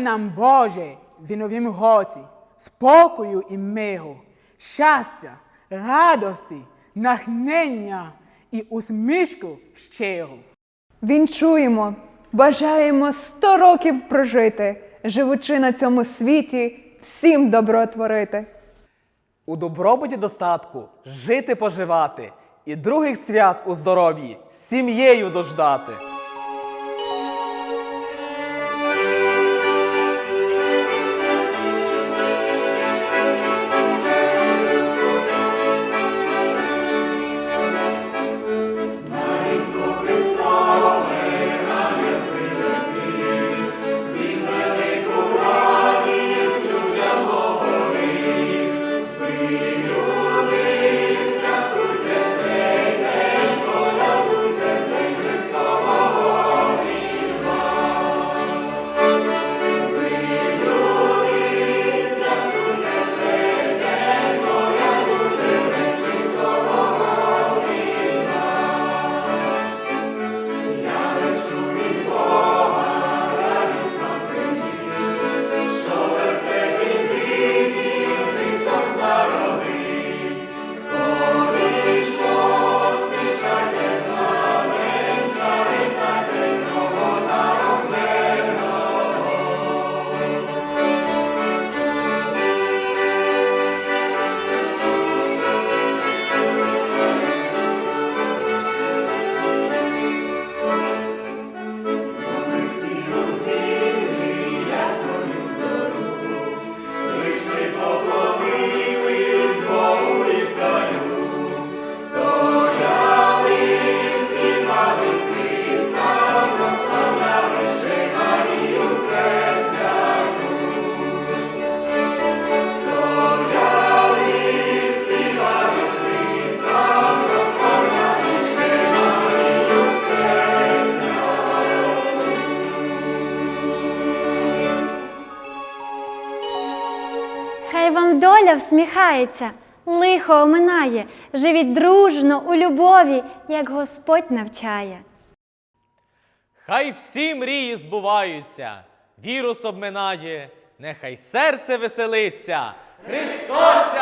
нам, Боже, в новім гоці, спокою і миру, щастя, радості, нахнення і усмішку щиру. Вінчуємо, бажаємо сто років прожити, живучи на цьому світі, всім добро творити. У добробуті достатку жити поживати і других свят у здоров'ї сім'єю дождати. Доля всміхається, лихо оминає, живіть дружно у любові, як Господь навчає. Хай всі мрії збуваються, вірус обминає, нехай серце веселиться. Христос